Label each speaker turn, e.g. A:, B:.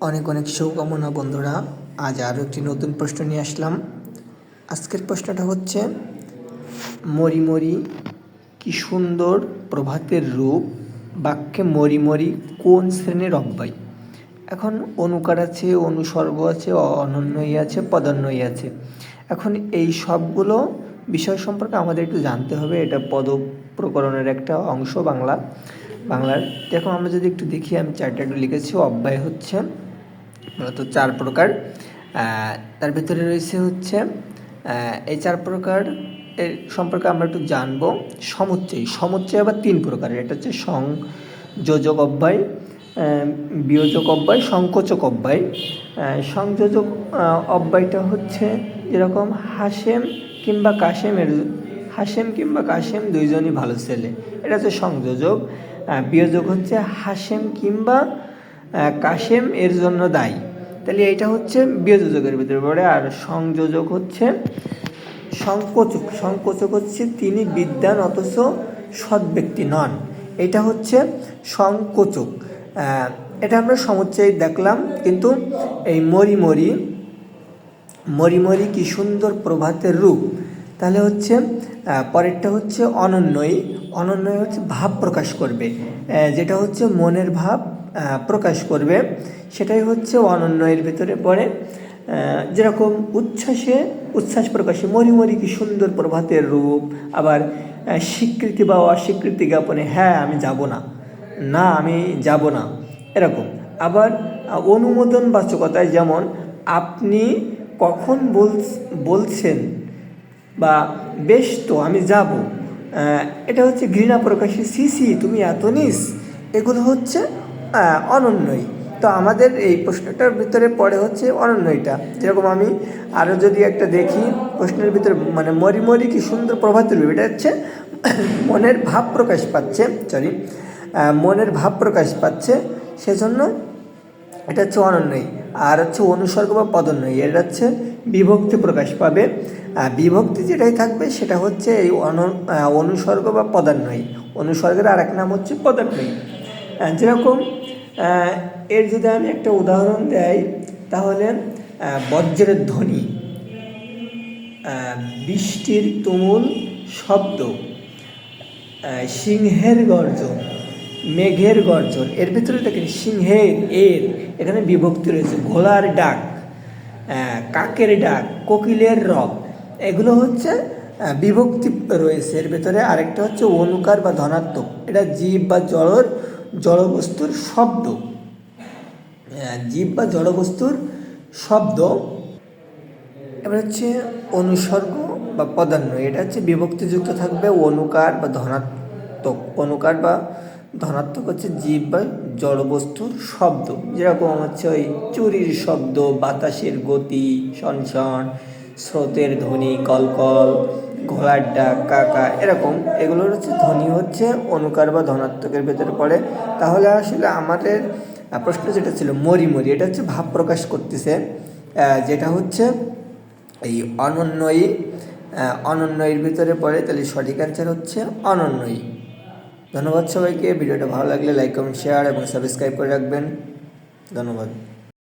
A: অনেক অনেক শুভকামনা বন্ধুরা। আজ আরও একটি নতুন প্রশ্ন নিয়ে আসলাম। আজকের প্রশ্নটা হচ্ছে, মরি মরি কি সুন্দর প্রভাতের রূপ? বাক্যে মরি মরি কোন শ্রেণির অব্যয়? এখন অনুকার আছে, অনুসর্গ আছে, অনন্যই আছে পদান্বয়ী আছে। এখন এই সবগুলো বিষয় সম্পর্কে আমাদের একটু জানতে হবে। এটা পদ প্রকরণের একটা অংশ বাংলা। বাংলার, দেখো আমরা যদি একটু দেখি, আমি চারটা একটু লিখেছি। অব্যয় হচ্ছে মূলত চার প্রকার। তার ভিতরে রয়েছে হচ্ছে এই চার প্রকার এর সম্পর্কে আমরা একটু জানব। সমুচ্চয় সমুচ্চয় আবার তিন প্রকারের এটা হচ্ছে সংযোজক অব্যয় বিয়োজক অব্যয়, সংকোচক অব্যয়। সংযোজক অব্যয়টা হচ্ছে যেরকম হাসেম কিংবা কাশেমের হাসেম কিংবা কাশেম দুইজনই ভালো ছেলে। এটা হচ্ছে সংযোজক। বিয়োজক হচ্ছে হাসেম কিংবা কাশেম এর জন্য দায়ী। তাহলে এইটা হচ্ছে বিয়োজকের ভিতরে পড়ে, আর সংযোজক হচ্ছে সংকোচক। সংকোচক হচ্ছে তিনি বিদ্যান অথচ সৎ ব্যক্তি নন। এটা হচ্ছে সংকোচক। এটা আমরা সমুচ্চয় দেখলাম, কিন্তু এই মরি মরি মরি মরি কি সুন্দর প্রভাতের রূপ। তাহলে হচ্ছে পরেরটা হচ্ছে অনন্যই। অনন্যই হচ্ছে ভাব প্রকাশ করবে। যেটা হচ্ছে মনের ভাব প্রকাশ করবে। সেটাই হচ্ছে অনন্যয়ের ভিতরে পড়ে। যেরকম উচ্ছ্বাসে, উচ্ছ্বাস প্রকাশে মরি মরি কি সুন্দর প্রভাতের রূপ, আবার স্বীকৃতি বা অস্বীকৃতি জ্ঞাপনে হ্যাঁ আমি যাব না। না, আমি যাব না। এরকম। আবার অনুমোদন বাচকতায় যেমন, আপনি কখন বল বলছেন? বা, বেশ তো, আমি যাব। এটা হচ্ছে ঘৃণা প্রকাশে সিসি তুমি এত নিস। এগুলো হচ্ছে অনন্যই। তো আমাদের এই প্রশ্নটার ভিতরে পড়ে হচ্ছে অনন্যইটা। যেরকম আমি আরও যদি একটা দেখি, প্রশ্নের ভিতরে মানে মরি মরি কি সুন্দর প্রভাত তুলবে এটা হচ্ছে মনের ভাব প্রকাশ পাচ্ছে সরি মনের ভাব প্রকাশ পাচ্ছে, সেজন্য এটা হচ্ছে অনন্যই। আর হচ্ছে অনুসর্গ বা পদন্বয়ী এটা হচ্ছে বিভক্তি প্রকাশ পাবে। বিভক্তি যেটাই থাকবে, সেটা হচ্ছে এই অন অনুসর্গ বা পদান্বয়ী অনুসর্গের আর এক নাম হচ্ছে পদান্বয়ী যেরকম এর যদি আমি একটা উদাহরণ দেই, তাহলে বজ্রের ধ্বনি বৃষ্টির তুমুল শব্দ সিংহের গর্জন, মেঘের গর্জন, এর ভিতরে দেখেন সিংহের, এর, এখানে বিভক্তি রয়েছে ঘোলার ডাক কাকের ডাক, কোকিলের রব, এগুলো হচ্ছে বিভক্তি রয়েছে, এর ভিতরে আরেকটা হচ্ছে অনুকার বা ধনাত্মক, এটা জীব বা জড়র জড়বস্তুর শব্দ। আহ, জীব বা জড়বস্তুর শব্দ। এবার হচ্ছে অনুসর্গ বা পদান্য এটা হচ্ছে বিভক্তিযুক্ত থাকবে অনুকার বা ধনাত্মক। অনুকার বা ধনাত্মক হচ্ছে জীব বা জড়বস্তুর শব্দ। যেরকম হচ্ছে ওই চুরির শব্দ বাতাসের গতি সনসন স্রোতের ধ্বনি কলকল ঘোড়ার ডাক কাকা এরকম। এগুলোর হচ্ছে ধ্বনি হচ্ছে অনুকার বা ধনাত্মকের ভেতরে পড়ে। তাহলে আসলে আমাদের প্রশ্ন যেটা ছিল মরি মরি এটা হচ্ছে ভাব প্রকাশ করতেছে যেটা হচ্ছে এই অনন্যয়ী আহ, অনন্যয়ীর ভিতরে পড়ে। তাহলে সঠিক অ্যান্সার হচ্ছে অনন্যয়ী ধন্যবাদ সবাইকে। ভিডিওটা ভালো লাগলে লাইক কমেন্ট শেয়ার এবং সাবস্ক্রাইব করে রাখবেন। ধন্যবাদ।